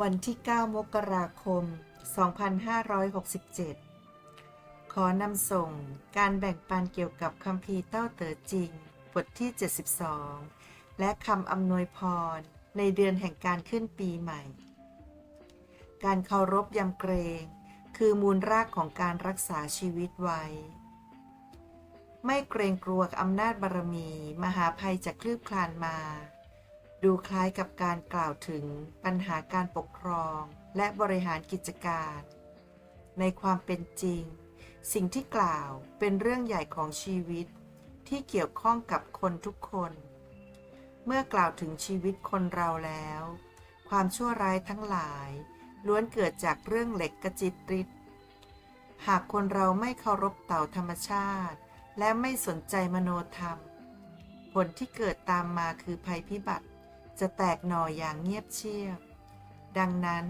วันที่ 9 มกราคม 2567 ขอนำส่งการแบ่งปันเกี่ยวกับคัมภีเต้าเต๋อจริง บทที่ 72 และคำอำนวยพร ในเดือนแห่งการขึ้นปีใหม่ การเคารพยำเกรง คือมูลรากของการรักษาชีวิตไว้ ไม่เกรงกลัวอำนาจบารมี มหาภัยจะคลืบคลานมา ดูคล้ายกับการกล่าวถึงปัญหาการปกครองและบริหารกิจการ ในความเป็นจริง สิ่งที่กล่าวเป็นเรื่องใหญ่ของชีวิตที่เกี่ยวข้องกับคนทุกคน เมื่อกล่าวถึงชีวิตคนเราแล้ว ความชั่วร้ายทั้งหลาย ล้วนเกิดจากเรื่องเหล็กกระจิตริดหากคนเราไม่เคารพเต่าธรรมชาติ และไม่สนใจมโนธรรม ผลที่เกิดตามมาคือภัยพิบัติ จะแตกหน่ออย่างเงียบเชียบ ดังนั้น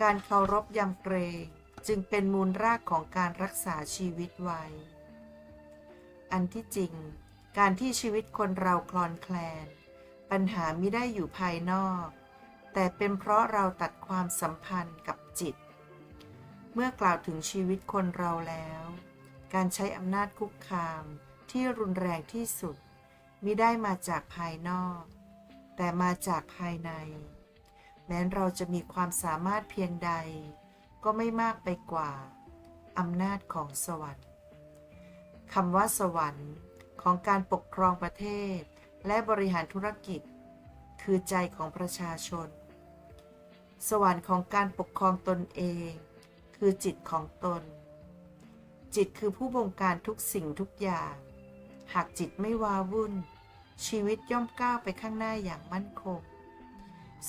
การเคารพยำเกรงจึงเป็นมูลรากของการรักษาชีวิตไว้ อันที่จริง การที่ชีวิตคนเราคลอนแคลน ปัญหาไม่ได้อยู่ภายนอก แต่เป็นเพราะเราตัดความสัมพันธ์กับจิต เมื่อกล่าวถึงชีวิตคนเราแล้ว การใช้อำนาจคุกคามที่รุนแรงที่สุดมิได้มาจากภายนอก แต่มาจากภายใน แม้เราจะมีความสามารถเพียงใด ก็ไม่มากไปกว่าอำนาจของสวรรค์คำว่าสวรรค์ของการปกครองประเทศ และบริหารธุรกิจ คือใจของประชาชน สวรรค์ของการปกครองตนเอง คือจิตของตน จิตคือผู้บงการทุกสิ่งทุกอย่าง หากจิตไม่วาวุ่น ชีวิตย่อมก้าวไปข้างหน้าอย่างมั่นคง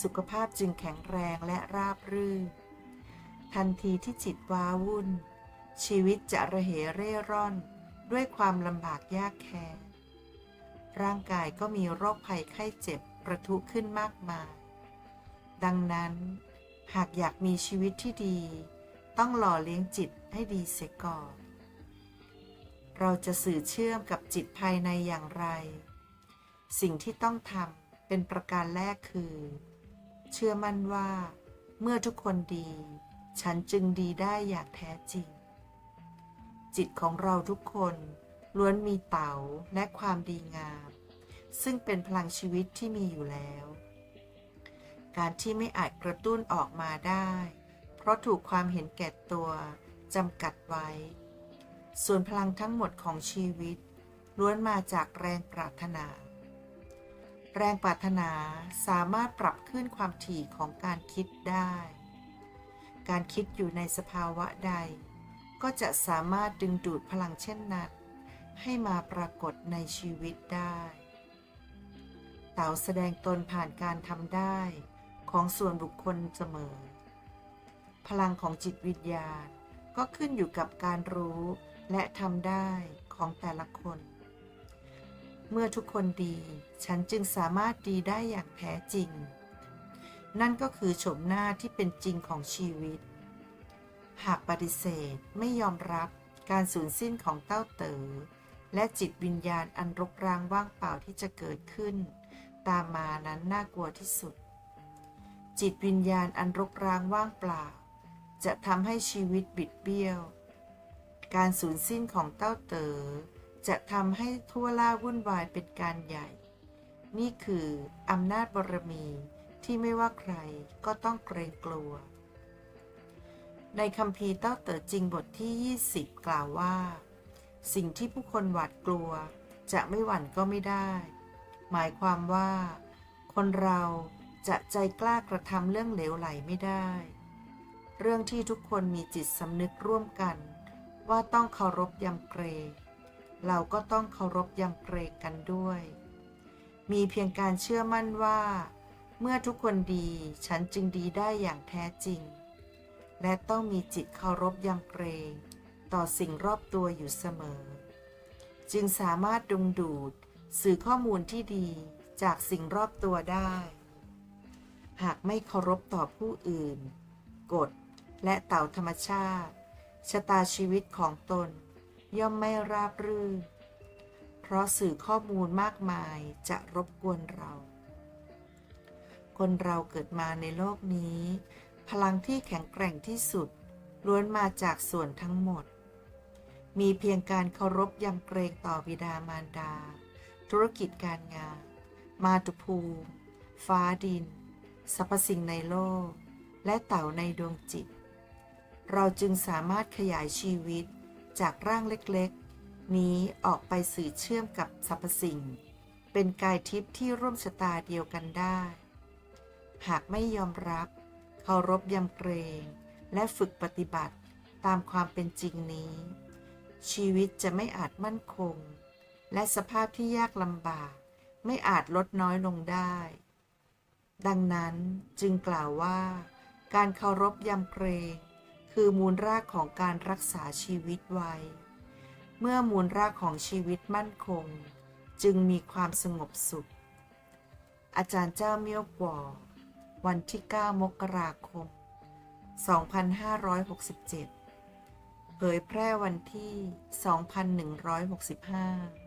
สุขภาพจึงแข็งแรงและราบรื่น ทันทีที่จิตว้าวุ่น ชีวิตจะระเหเร่ร่อนด้วยความลำบากยากแค้นร่างกายก็มีโรคภัยไข้เจ็บประทุขึ้นมากมาย ดังนั้น หากอยากมีชีวิตที่ดี ต้องหล่อเลี้ยงจิตให้ดีเสียก่อน เราจะสื่อเชื่อมกับจิตภายในอย่างไร สิ่งที่ต้องทำเป็นประการแรกคือ เชื่อมั่นว่า เมื่อทุกคนดี ฉันจึงดีได้อย่างแท้จริง จิตของเราทุกคนล้วนมีเต๋าและความดีงาม ซึ่งเป็นพลังชีวิตที่มีอยู่แล้ว การที่ไม่อาจกระตุ้นออกมาได้ เพราะถูกความเห็นแก่ตัวจำกัดไว้ ส่วนพลังทั้งหมดของชีวิต ล้วนมาจากแรงปรารถนา แรงปรารถนาสามารถปรับขึ้นความถี่ของการคิดได้ การคิดอยู่ในสภาวะใด ก็จะสามารถดึงดูดพลังเช่นนั้น ให้มาปรากฏในชีวิตได้ เต๋าแสดงตนผ่านการทำได้ของส่วนบุคคลเสมอ พลังของจิตวิญญาณก็ขึ้นอยู่กับการรู้และทำได้ของแต่ละคน เมื่อทุกคนดี ฉันจึงสามารถดีได้อย่างแท้จริง นั่นก็คือโฉมหน้าที่เป็นจริงของชีวิต หากปฏิเสธไม่ยอมรับการสูญสิ้นของเต้าเต๋อและจิตวิญญาณอันรกร้างว่างเปล่าที่จะเกิดขึ้น ตามมานั้นน่ากลัวที่สุด จิตวิญญาณอันรกร้างว่างเปล่า จะทำให้ชีวิตบิดเบี้ยว การสูญสิ้นของเต้าเต๋อ จะทำให้ทั่วล่าวุ่นวายเป็นการใหญ่ นี่คืออำนาจบารมีที่ไม่ว่าใครก็ต้องเกรงกลัว ในคำพีเต้าเต๋อจริงบทที่ 20 กล่าวว่า สิ่งที่ผู้คนหวาดกลัว จะไม่หวั่นก็ไม่ได้ หมายความว่า คนเราจะใจกล้ากระทำเรื่องเหลวไหลไม่ได้ เรื่องที่ทุกคนมีจิตสำนึกร่วมกัน ว่าต้องเคารพยำเกรง เราก็ต้องเคารพยำเกรงกันด้วย มีเพียงการเชื่อมั่นว่า เมื่อทุกคนดีฉันจึงดีได้อย่างแท้จริง และต้องมีจิตเคารพยำเกรงต่อสิ่งรอบตัวอยู่เสมอ จึงสามารถดึงดูดสื่อข้อมูลที่ดีจากสิ่งรอบตัวได้ หากไม่เคารพต่อผู้อื่น กฎ และเต่าธรรมชาติ ชะตาชีวิตของตน ย่อมไม่ราบรื่น เพราะสื่อข้อมูลมากมายจะรบกวนเรา คนเราเกิดมาในโลกนี้ พลังที่แข็งแกร่งที่สุด ล้วนมาจากส่วนทั้งหมด มีเพียงการเคารพยำเกรงต่อบิดามารดา ธุรกิจการงาน มาตุภูมิ ฟ้าดิน สรรพสิ่งในโลก และเต่าในดวงจิต เราจึงสามารถขยายชีวิต จากร่างเล็กๆ นี้ออกไปสื่อเชื่อมกับสรรพสิ่ง เป็นกายทิพย์ที่ร่วมชะตาเดียวกันได้ หากไม่ยอมรับเคารพยำเกรง และฝึกปฏิบัติตามความเป็นจริงนี้ ชีวิตจะไม่อาจมั่นคง และสภาพที่ยากลำบากไม่อาจลดน้อยลงได้ ดังนั้นจึงกล่าวว่า การเคารพยำเกรง คือมูลรากของการรักษาชีวิตไว้ เมื่อมูลรากของชีวิตมั่นคง จึงมีความสงบสุข อาจารย์เจ้าเมี่ยวกวอวันที่ 9 มกราคม 2567 เผยแพร่วันที่ 2165